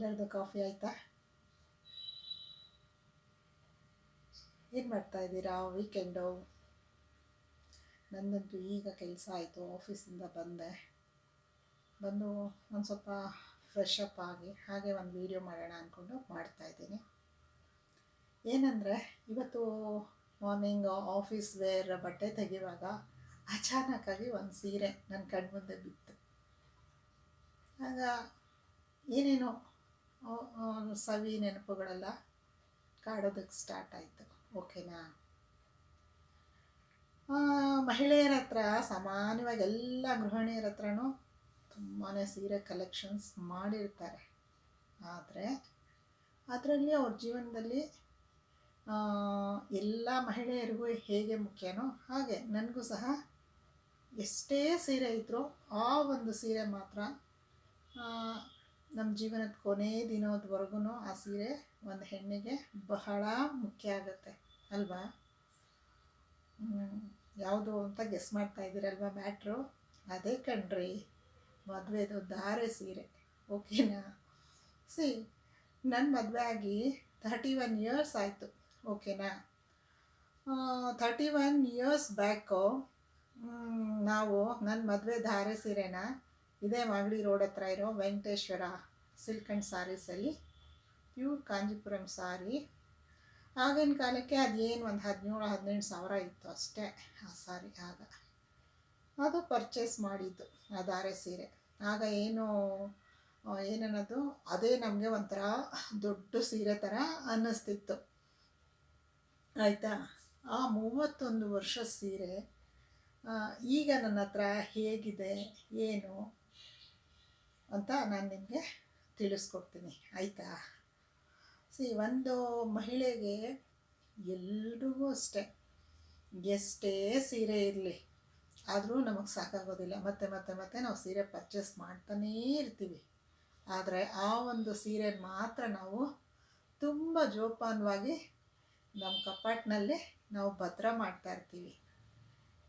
ಎಲ್ಲರದು ಕಾಫಿ ಆಯಿತಾ? ಏನು ಮಾಡ್ತಾ ಇದ್ದೀರಾ? ವೀಕೆಂಡು ನಂದಂತೂ ಈಗ ಕೆಲಸ ಆಯಿತು ಆಫೀಸಿಂದ ಬಂದೆ. ಬಂದು ಒಂದು ಸ್ವಲ್ಪ ಫ್ರೆಶ್ ಅಪ್ ಆಗಿ, ಹಾಗೆ ಒಂದು ವೀಡಿಯೋ ಮಾಡೋಣ ಅಂದ್ಕೊಂಡು ಮಾಡ್ತಾಯಿದ್ದೀನಿ ಏನಂದರೆ, ಇವತ್ತು ಮಾರ್ನಿಂಗ್ ಆಫೀಸ್ ವೇರ್ ಬಟ್ಟೆ ತೆಗೆಯುವಾಗ ಅಚಾನಕ್ಕಾಗಿ ಒಂದು ಸೀರೆ ನನ್ನ ಕಣ್ಮುಂದೆ ಬಿತ್ತು. ಆಗ ಏನೇನೋ ಸವಿ ನೆನಪುಗಳೆಲ್ಲ ಕಾಡೋದಕ್ಕೆ ಸ್ಟಾರ್ಟ್ ಆಯಿತು. ಓಕೆನಾ ಮಹಿಳೆಯರ ಹತ್ರ, ಸಾಮಾನ್ಯವಾಗಿ ಎಲ್ಲ ಗೃಹಿಣಿಯರ ಹತ್ರನೂ ತುಂಬಾ ಸೀರೆ ಕಲೆಕ್ಷನ್ಸ್ ಮಾಡಿರ್ತಾರೆ. ಆದರೆ, ಅದರಲ್ಲಿ ಅವ್ರ ಜೀವನದಲ್ಲಿ ಎಲ್ಲ ಮಹಿಳೆಯರಿಗೂ ಹೇಗೆ ಮುಖ್ಯನೋ ಹಾಗೆ ನನಗೂ ಸಹ ಎಷ್ಟೇ ಸೀರೆ ಇದ್ದರೂ ಆ ಒಂದು ಸೀರೆ ಮಾತ್ರ ನಮ್ಮ ಜೀವನದ ಕೊನೆ ದಿನದವರೆಗೂ ಆ ಸೀರೆ ಒಂದು ಹೆಣ್ಣಿಗೆ ಬಹಳ ಮುಖ್ಯ ಆಗುತ್ತೆ, ಅಲ್ವಾ? ಯಾವುದು ಅಂತ ಗೆಸ್ ಮಾಡ್ತಾ ಇದ್ದೀರಲ್ವಾ ಮ್ಯಾಟ್ರು? ಅದೇ ಕಣ್ರಿ, ಮದುವೆದು ಧಾರೆ ಸೀರೆ, ಓಕೆನಾ? ಸಿ ನನ್ನ ಮದುವೆ ಆಗಿ ಥರ್ಟಿ ಒನ್ ಇಯರ್ಸ್ ಆಯಿತು, ಓಕೆನಾ? ಥರ್ಟಿ ಒನ್ ಇಯರ್ಸ್ ಬ್ಯಾಕು ನಾವು ನನ್ನ ಮದುವೆ ಧಾರೆ ಸೀರೆನ ಇದೇ ಮಾಗಡಿ ರೋಡ್ ಹತ್ರ ಇರೋ ವೆಂಕಟೇಶ್ವರ ಸಿಲ್ಕ್ ಆ್ಯಂಡ್ ಸಾರೀಸಲ್ಲಿ ಪ್ಯೂರ್ ಕಾಂಜಿಪುರಂ ಸಾರಿ. ಆಗಿನ ಕಾಲಕ್ಕೆ ಅದೇನು ಒಂದು ಹದಿನೇಳು ಹದಿನೆಂಟು ಸಾವಿರ ಇತ್ತು ಅಷ್ಟೇ ಆ ಸಾರಿ ಆಗ. ಅದು ಪರ್ಚೇಸ್ ಮಾಡಿದ್ದು ಆ ಧಾರೆ ಸೀರೆ ಆಗ ಏನು ಏನನ್ನೋದು, ಅದೇ ನಮಗೆ ಒಂಥರ ದೊಡ್ಡ ಸೀರೆ ಥರ ಅನ್ನಿಸ್ತಿತ್ತು. ಆಯಿತಾ? ಆ ಮೂವತ್ತೊಂದು ವರ್ಷ ಸೀರೆ ಈಗ ನನ್ನ ಹತ್ರ ಹೇಗಿದೆ, ಏನು? ಅಂತ ನಾನು ನಿಮಗೆ ತಿಳಿಸ್ಕೊಡ್ತೀನಿ. ಆಯಿತಾ? ಸಿ ಒಂದು ಮಹಿಳೆಗೆ ಎಲ್ರಿಗೂ ಅಷ್ಟೇ, ಎಷ್ಟೇ ಸೀರೆ ಇರಲಿ, ಆದರೂ ನಮಗೆ ಸಾಕಾಗೋದಿಲ್ಲ. ಮತ್ತೆ ಮತ್ತೆ ಮತ್ತೆ ನಾವು ಸೀರೆ ಪರ್ಚೇಸ್ ಮಾಡ್ತಾನೇ ಇರ್ತೀವಿ. ಆದರೆ ಆ ಒಂದು ಸೀರೆ ಮಾತ್ರ ನಾವು ತುಂಬ ಜೋಪಾನವಾಗಿ ನಮ್ಮ ಕಪಾಟಿನಲ್ಲಿ ನಾವು ಭದ್ರ ಮಾಡ್ತಾ ಇರ್ತೀವಿ.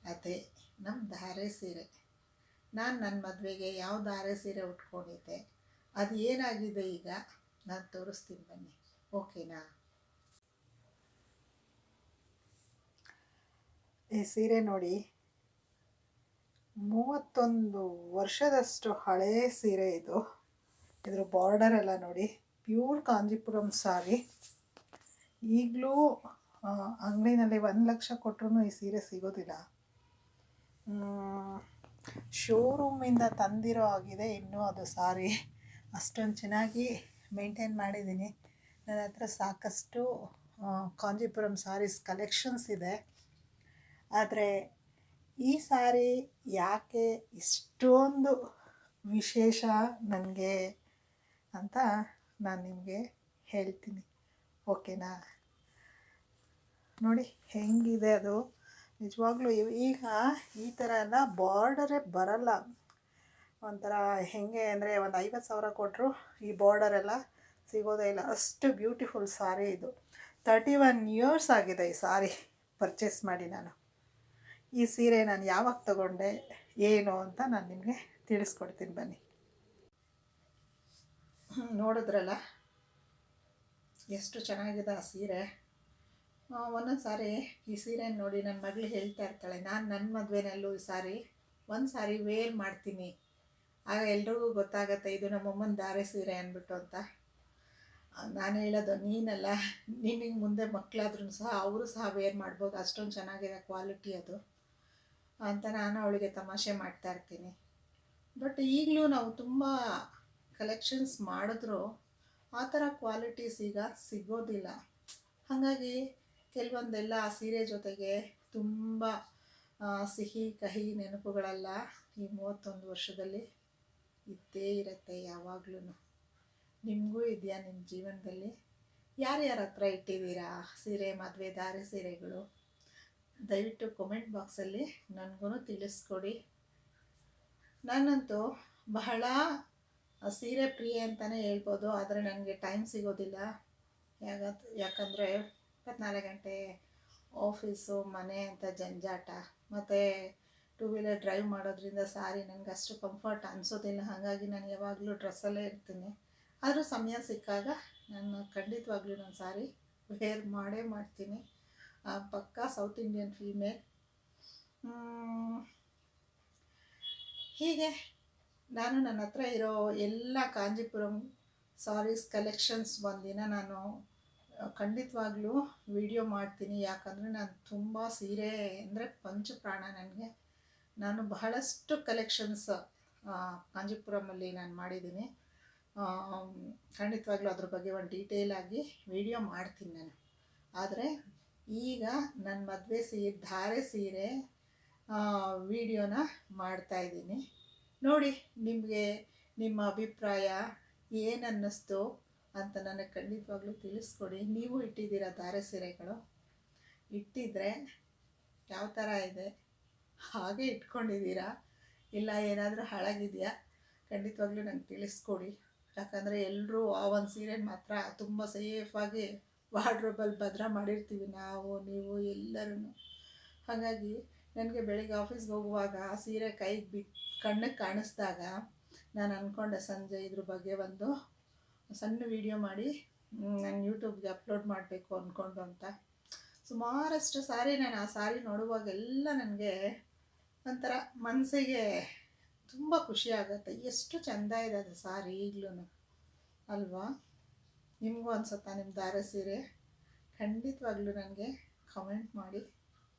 ಅದೇ ನಮ್ಮ ಧಾರೆ ಸೀರೆ. ನಾನು ನನ್ನ ಮದುವೆಗೆ ಯಾವ ಧಾರೆ ಸೀರೆ ಉಟ್ಕೊಂಡಿದ್ದೆ. ಅದು ಏನಾಗಿದೆ ಈಗ? ನಾನು ತೋರಿಸ್ತೀನಿ ಬನ್ನಿ. ಓಕೆನಾ ಈ ಸೀರೆ ನೋಡಿ. ಮೂವತ್ತೊಂದು ವರ್ಷದಷ್ಟು ಹಳೇ ಸೀರೆ ಇದು. ಇದ್ರ ಬಾರ್ಡರ್ ಎಲ್ಲ ನೋಡಿ. ಪ್ಯೂರ್ ಕಾಂಜಿಪುರಂ ಸಾರಿ ಈಗಲೂ ಅಂಗಡಿನಲ್ಲಿ ಒಂದು ಲಕ್ಷ ಕೊಟ್ಟರು ಈ ಸೀರೆ ಸಿಗೋದಿಲ್ಲ. ಶೋರೂಮಿಂದ ತಂದಿರೋ ಆಗಿದೆ. ಇನ್ನೂ ಅದು ಸಾರಿ. ಅಷ್ಟೊಂದು ಚೆನ್ನಾಗಿ ಮೇಂಟೈನ್ ಮಾಡಿದ್ದೀನಿ. ನನ್ನ ಹತ್ರ ಸಾಕಷ್ಟು ಕಾಂಜಿಪುರಂ ಸಾರೀಸ್ ಕಲೆಕ್ಷನ್ಸ್ ಇದೆ. ಆದರೆ ಈ ಸಾರಿ ಯಾಕೆ ಇಷ್ಟೊಂದು ವಿಶೇಷ ನನಗೆ ಅಂತ ನಾನು ನಿಮಗೆ ಹೇಳ್ತೀನಿ. ಓಕೆನಾ? ನೋಡಿ, ಹೆಂಗಿದೆ ಅದು? ನಿಜವಾಗ್ಲೂ ಈಗ ಈ ಥರ ಎಲ್ಲ ಬಾರ್ಡರೇ ಬರಲ್ಲ. ಒಂಥರ ಹೆಂಗೆ ಅಂದರೆ ಒಂದು ಐವತ್ತು ಸಾವಿರ ಕೊಟ್ಟರು ಈ ಬಾರ್ಡರ್ ಎಲ್ಲ ಸಿಗೋದೇ ಇಲ್ಲ. ಅಷ್ಟು ಬ್ಯೂಟಿಫುಲ್ ಸಾರಿ ಇದು. ತರ್ಟಿ ಒನ್ ಇಯರ್ಸ್ ಆಗಿದೆ ಈ ಸಾರಿ ಪರ್ಚೇಸ್ ಮಾಡಿ ನಾನು. ಈ ಸೀರೆ ನಾನು ಯಾವಾಗ ತಗೊಂಡೆ, ಏನು ಅಂತ ನಾನು ನಿಮಗೆ ತಿಳಿಸ್ಕೊಡ್ತೀನಿ ಬನ್ನಿ. ನೋಡಿದ್ರಲ್ಲ? ಎಷ್ಟು ಚೆನ್ನಾಗಿದೆ ಆ ಸೀರೆ. ಒಂದೊಂದು ಸಾರಿ ಈ ಸೀರೆ ನೋಡಿ ನನ್ನ ಮಗಳು ಹೇಳ್ತಾ ಇರ್ತಾಳೆ, ನಾನು ನನ್ನ ಮದುವೆನಲ್ಲೂ ಈ ಸಾರಿ ಒಂದು ಸಾರಿ ವೇರ್ ಮಾಡ್ತೀನಿ. ಆಗ ಎಲ್ರಿಗೂ ಗೊತ್ತಾಗತ್ತೆ ಇದು ನಮ್ಮಮ್ಮನ ದಾರೆ ಸೀರೆ ಅಂದ್ಬಿಟ್ಟು ಅಂತ. ನಾನು ಹೇಳೋದು, ನೀನಲ್ಲ, ನಿನಗೆ ಮುಂದೆ ಮಕ್ಕಳಾದ್ರೂ ಸಹ ಅವರು ಸಹ ವೇರ್ ಮಾಡ್ಬೋದು, ಅಷ್ಟೊಂದು ಚೆನ್ನಾಗಿದೆ ಕ್ವಾಲಿಟಿ ಅದು ಅಂತ ನಾನು ಅವಳಿಗೆ ತಮಾಷೆ ಮಾಡ್ತಾ ಇರ್ತೀನಿ. ಬಟ್ ಈಗಲೂ ನಾವು ತುಂಬ ಕಲೆಕ್ಷನ್ಸ್ ಮಾಡಿದ್ರು ಆ ಥರ ಕ್ವಾಲಿಟೀಸ್ ಈಗ ಸಿಗೋದಿಲ್ಲ. ಹಾಗಾಗಿ ಕೆಲವೊಂದೆಲ್ಲ ಆ ಸೀರೆ ಜೊತೆಗೆ ತುಂಬ ಸಿಹಿ, ಕಹಿ ನೆನಪುಗಳೆಲ್ಲ ಈ ಮೂವತ್ತೊಂದು ವರ್ಷದಲ್ಲಿ ಇದ್ದೇ ಇರುತ್ತೆ ಯಾವಾಗ್ಲೂ ನಿಮಗೂ ಇದೆಯಾ ನಿಮ್ಮ ಜೀವನದಲ್ಲಿ? ಯಾರ್ಯಾರ ಹತ್ರ ಇಟ್ಟಿದ್ದೀರಾ ಸೀರೆ ಮದುವೆ ದಾರಿ ಸೀರೆಗಳು? ದಯವಿಟ್ಟು ಕಮೆಂಟ್ ಬಾಕ್ಸಲ್ಲಿ ನನಗೂ ತಿಳಿಸ್ಕೊಡಿ. ನಾನಂತೂ ಬಹಳ ಸೀರೆ ಪ್ರಿಯೆ ಅಂತಲೇ ಹೇಳ್ಬೋದು, ಆದರೆ ನನಗೆ ಟೈಮ್ ಸಿಗೋದಿಲ್ಲ. ಯಾಕಂದರೆ ಇಪ್ಪತ್ನಾಲ್ಕು ಗಂಟೆ ಆಫೀಸು ಮನೆ ಅಂತ ಜಂಜಾಟ. ಮತ್ತು ಟೂ ವೀಲರ್ ಡ್ರೈವ್ ಮಾಡೋದ್ರಿಂದ ಸಾರಿ, ನನಗೆ ಅಷ್ಟು ಕಂಫರ್ಟ್ ಅನಿಸೋದಿಲ್ಲ. ಹಾಗಾಗಿ ನಾನು ಯಾವಾಗಲೂ ಡ್ರೆಸ್ಸಲ್ಲೇ ಇರ್ತೀನಿ. ಆದರೂ ಸಮಯ ಸಿಕ್ಕಾಗ ನಾನು ಖಂಡಿತವಾಗ್ಲೂ ನಾನು ಸಾರಿ ವೇರ್ ಮಾಡೇ ಮಾಡ್ತೀನಿ. ಪಕ್ಕಾ ಸೌತ್ ಇಂಡಿಯನ್ ಫೀಮೇಲ್ ಹೀಗೆ ನಾನು ನನ್ನ ಹತ್ರ ಇರೋ ಎಲ್ಲ ಕಾಂಜಿಪುರಂ ಸಾರೀಸ್ ಕಲೆಕ್ಷನ್ಸ್ ಒಂದಿನ ನಾನು ಖಂಡಿತವಾಗ್ಲೂ ವಿಡಿಯೋ ಮಾಡ್ತೀನಿ. ಯಾಕಂದರೆ ನಾನು ತುಂಬ ಸೀರೆ ಅಂದರೆ ಪಂಚಪ್ರಾಣ ನನಗೆ. ನಾನು ಬಹಳಷ್ಟು ಕಲೆಕ್ಷನ್ಸ್ ಕಾಂಜಿಪುರಮಲ್ಲಿ ನಾನು ಮಾಡಿದ್ದೀನಿ. ಖಂಡಿತವಾಗ್ಲೂ ಅದ್ರ ಬಗ್ಗೆ ಒಂದು ಡೀಟೇಲ್ ಆಗಿ ವಿಡಿಯೋ ಮಾಡ್ತೀನಿ ನಾನು. ಆದರೆ ಈಗ ನನ್ನ ಮದುವೆ ಸೀರೆ, ಧಾರೆ ಸೀರೆ ವಿಡಿಯೋನ ಮಾಡ್ತಾಯಿದ್ದೀನಿ ನೋಡಿ, ನಿಮಗೆ ನಿಮ್ಮ ಅಭಿಪ್ರಾಯ ಏನನ್ನಿಸ್ತು ಅಂತ ನನಗೆ ಖಂಡಿತವಾಗ್ಲೂ ತಿಳಿಸ್ಕೊಡಿ. ನೀವು ಇಟ್ಟಿದ್ದೀರಾ ಧಾರೆ ಸೀರೆಗಳು ಇಟ್ಟಿದ್ರೆ ಯಾವ ಥರ ಇದೆ? ಹಾಗೆ ಇಟ್ಕೊಂಡಿದ್ದೀರಾ? ಇಲ್ಲ ಏನಾದರೂ ಹಾಳಾಗಿದೆಯಾ? ಖಂಡಿತವಾಗ್ಲೂ ನಂಗೆ ತಿಳಿಸ್ಕೊಡಿ. ಯಾಕಂದರೆ ಎಲ್ಲರೂ ಆ ಒಂದು ಸೀರೆ ಮಾತ್ರ ತುಂಬ ಸೇಫಾಗಿ ವಾರ್ಡ್ರೋಬಲ್ಲಿ ಭದ್ರ ಮಾಡಿರ್ತೀವಿ ನಾವು, ನೀವು ಎಲ್ಲರೂ ಹಾಗಾಗಿ ನನಗೆ ಬೆಳಿಗ್ಗೆ ಆಫೀಸ್ಗೆ ಹೋಗುವಾಗ ಆ ಸೀರೆ ಕೈಗೆ ಬಿಟ್ಟು ಕಣ್ಣಿಗೆ ಕಾಣಿಸ್ದಾಗ ನಾನು ಅಂದ್ಕೊಂಡೆ ಸಂಜೆ ಇದ್ರ ಬಗ್ಗೆ ಒಂದು ಸಣ್ಣ ವಿಡಿಯೋ ಮಾಡಿ ನಾನು ಯೂಟ್ಯೂಬ್ಗೆ ಅಪ್ಲೋಡ್ ಮಾಡಬೇಕು ಅಂದ್ಕೊಂಡು ಅಂತ. ಸುಮಾರಷ್ಟು ಸಾರಿ ನಾನು ಆ ಸಾರಿ ನೋಡುವಾಗೆಲ್ಲ ನನಗೆ ಒಂಥರ ಮನಸ್ಸಿಗೆ ತುಂಬ ಖುಷಿ ಆಗುತ್ತೆ. ಎಷ್ಟು ಚೆಂದ ಇದೆ ಅದು ಸಾರಿ ಈಗಲೂ ಅಲ್ವಾ? ನಿಮಗೂ ಅನ್ಸುತ್ತಾ ನಿಮ್ಮ ದಾರೆ ಸೀರೆ? ಖಂಡಿತವಾಗ್ಲೂ ನನಗೆ ಕಮೆಂಟ್ ಮಾಡಿ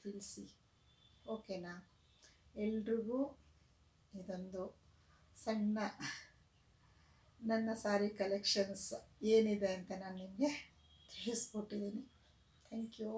ತಿಳಿಸಿ. ಓಕೆನಾ ಎಲ್ರಿಗೂ ಇದೊಂದು ಸಣ್ಣ ನನ್ನ ಸಾರಿ ಕಲೆಕ್ಷನ್ಸ್ ಏನಿದೆ ಅಂತ ನಾನು ನಿಮಗೆ ತಿಳಿಸ್ಕೊಟ್ಟಿದ್ದೀನಿ. Thank you